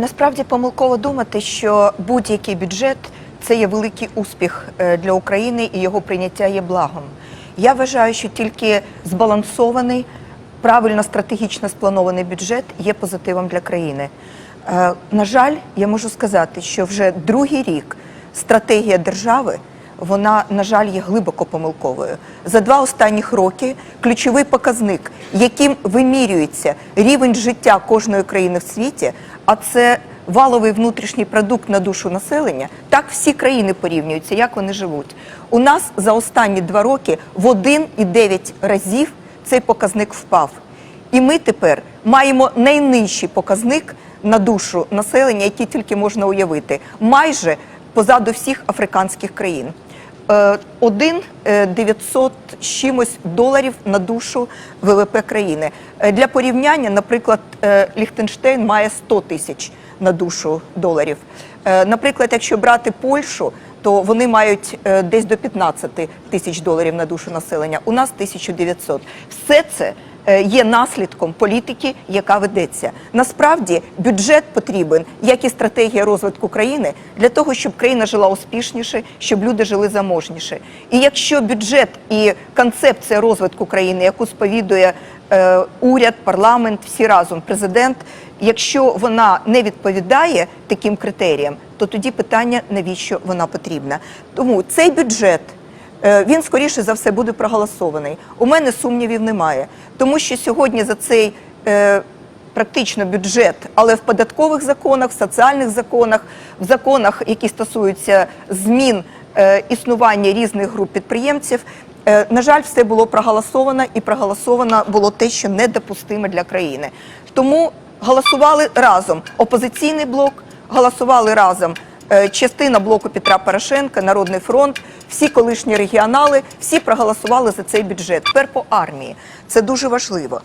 Насправді помилково думати, що будь-який бюджет це є великий успіх е, для України і його прийняття є благом. Я вважаю, що тільки збалансований, правильно стратегічно спланований бюджет є позитивом для країни. Е, На жаль, я можу сказати, що вже другий рік стратегія держави. Вона, на жаль, є глибоко помилковою. За два останніх роки ключовий показник, яким вимірюється рівень життя кожної країни в світі, а це валовий внутрішній продукт на душу населення. Так всі країни порівнюються, як вони живуть. У нас за останні два роки в 1,9 разів цей показник впав. І ми тепер маємо найнижчий показник на душу населення, який тільки можна уявити, майже позаду всіх африканських країн. Е, Один е, 900 чимось доларів на душу ВВП країни. Е, Для порівняння, наприклад, е, Ліхтенштейн має 100 тисяч на душу доларів. Е, Наприклад, якщо брати Польщу, то вони мають е, десь до 15 тисяч доларів на душу населення. У нас 1900. Все це е, є наслідком політики, яка ведеться. Насправді бюджет потрібен, як і стратегія розвитку країни, для того, щоб країна жила успішніше, щоб люди жили заможніше. І якщо бюджет і концепція розвитку країни, яку сповідує е, уряд, парламент, всі разом, президент, якщо вона не відповідає таким критеріям, то тоді питання, навіщо вона потрібна. Тому цей бюджет. Е, Він скоріше за все буде проголосований. У мене сумнівів немає, тому що сьогодні за цей е, практично бюджет, але в податкових законах, в соціальних законах, в законах, які стосуються змін е, існування різних груп підприємців. На жаль, все було проголосовано, і проголосовано було те, що недопустиме для країни. Тому голосували разом опозиційний блок, голосували разом частина блоку Петра Порошенка, Народний фронт, всі колишні регіонали, всі проголосували за цей бюджет. Тепер по армії. Це дуже важливо.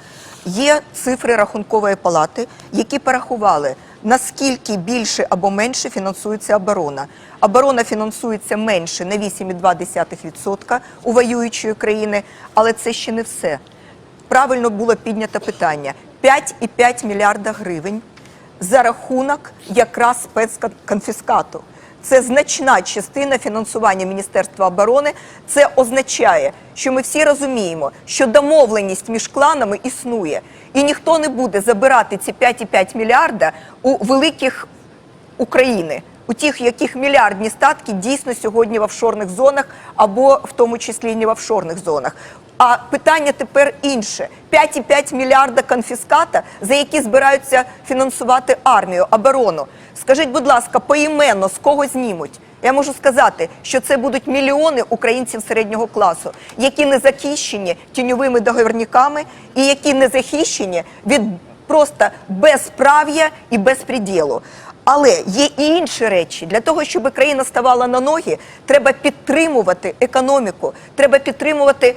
Є цифри рахункової палати, які порахували, наскільки більше або менше фінансується оборона. Оборона фінансується менше на 8,2% у воюючої країни, але це ще не все. Правильно було піднято питання: 5,5 мільярда гривень за рахунок якраз спецконфіскату. Це значна частина фінансування Міністерства оборони. Це означає, що ми всі розуміємо, що домовленість між кланами існує, і ніхто не буде забирати ці 5,5 мільярда у великих України, у тих, яких мільярдні статки дійсно сьогодні в офшорних зонах або в тому числі не в офшорних зонах. А питання тепер інше: 5,5 мільярда конфіската, за які збираються фінансувати армію, оборону. Скажіть, будь ласка, поіменно з кого знімуть? Я можу сказати, що це будуть мільйони українців середнього класу, які не захищені тіньовими договорниками і які не захищені від просто безправ'я і безпреділу. Але є і інші речі. Для того, щоб країна ставала на ноги, треба підтримувати економіку, треба підтримувати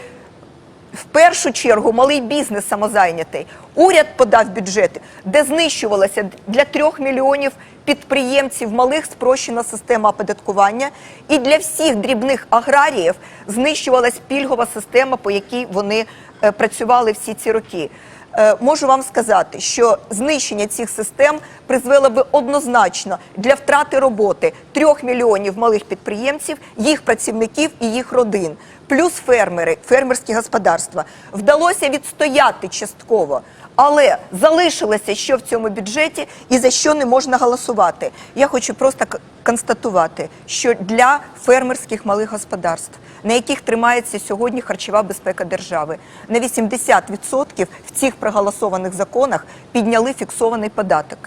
в першу чергу малий бізнес самозайнятий. Уряд подав бюджети, де знищувалася для трьох мільйонів підприємців малих спрощена система оподаткування, і для всіх дрібних аграріїв знищувалась пільгова система, по якій вони е, працювали всі ці роки. Е, Можу вам сказати, що знищення цих систем призвело би однозначно для втрати роботи трьох мільйонів малих підприємців, їх працівників і їх родин, плюс фермери, фермерські господарства. Вдалося відстояти частково, але залишилося що в цьому бюджеті і за що не можна голосувати. Я хочу просто констатувати, що для фермерських малих господарств, на яких тримається сьогодні харчова безпека держави, на 80% в цих проголосованих законах підняли фіксований податок.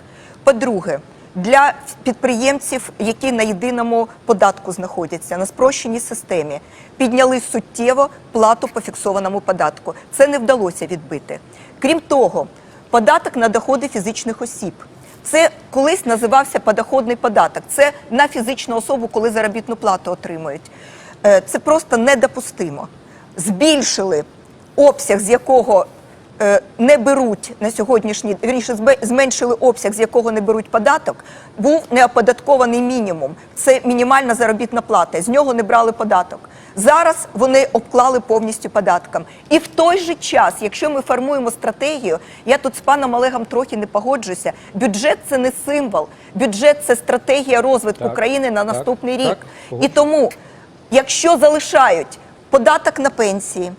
По-друге, для підприємців, які на єдиному податку знаходяться на спрощеній системі, підняли суттєво плату по фіксованому податку. Це не вдалося відбити. Крім того, податок на доходи фізичних осіб. Це колись називався подоходний податок. Це на фізичну особу, коли заробітну плату отримують. Е, Це просто недопустимо. Збільшили обсяг, з якого не беруть на сьогоднішній вірніше, зменшили обсяг, з якого не беруть податок, був неоподаткований мінімум. Це мінімальна заробітна плата. З нього не брали податок. Зараз вони обклали повністю податком. І в той же час, якщо ми формуємо стратегію, я тут з паном Олегом трохи не погоджуся. Бюджет це не символ, бюджет це стратегія розвитку Так, країни на так, наступний так, рік. І тому, якщо залишають податок на пенсії,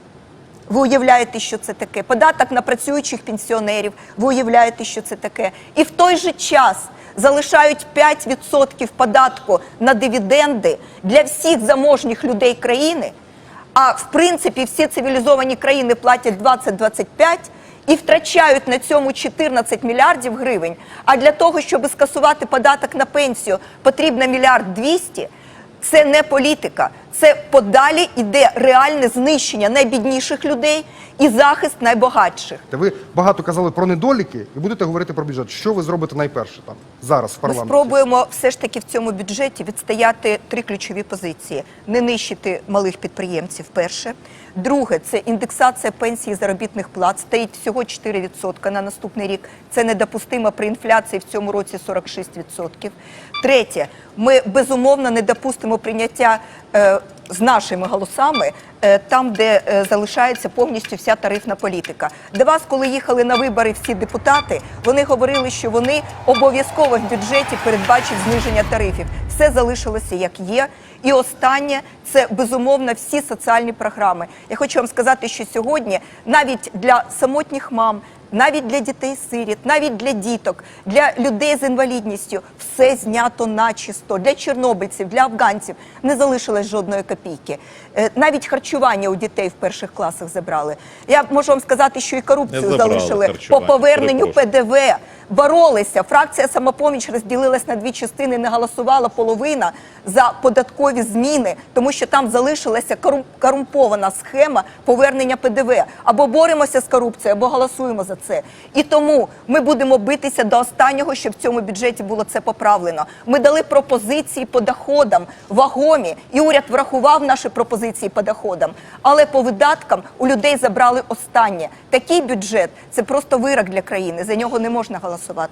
ви уявляєте, що це таке? Податок на працюючих пенсіонерів. Ви уявляєте, що це таке? І в той же час залишають 5% податку на дивіденди для всіх заможніх людей країни. А в принципі всі цивілізовані країни платять 20-25 і втрачають на цьому 14 мільярдів гривень. А для того, щоб скасувати податок на пенсію, потрібно мільярд 200 – це не політика, це подалі іде реальне знищення найбідніших людей і захист найбагатших. Та Ви багато казали про недоліки і будете говорити про бюджет. Що ви зробите найперше там зараз в Ми спробуємо все ж таки в цьому бюджеті відстояти три ключові позиції: не нищити малих підприємців. Перше, друге це індексація пенсій і заробітних плат. Стоїть всього 4% на наступний рік. Це недопустимо при інфляції в цьому році 46%. Третє, ми безумовно не допустимо прийняття. Е, з нашими голосами, е, там, де е, залишається повністю вся тарифна політика. До вас, коли їхали на вибори всі депутати, вони говорили, що вони обов'язково в бюджеті передбачать зниження тарифів. Все залишилося як є. І останнє це безумовно всі соціальні програми. Я хочу вам сказати, що сьогодні навіть для самотніх мам. Навіть для дітей-сиріт, навіть для діток, для людей з інвалідністю все знято начисто. Для чорнобильців, для афганців не залишилось жодної копійки. Е, Навіть харчування у дітей в перших класах забрали. Я можу вам сказати, що і корупцію залишили по поверненню. ПДВ. Боролися. Фракція самопоміч розділилась на дві частини. Не голосувала половина за податкові зміни, тому що там залишилася корум- корумпована схема повернення ПДВ. Або боремося з корупцією, або голосуємо за це. І тому ми будемо битися до останнього, щоб в цьому бюджеті було це поправлено. Ми дали пропозиції по доходам вагомі, і уряд врахував наші пропозиції по доходам. Але по видаткам у людей забрали останнє. Такий бюджет це просто вирок для країни. За нього не можна голосувати.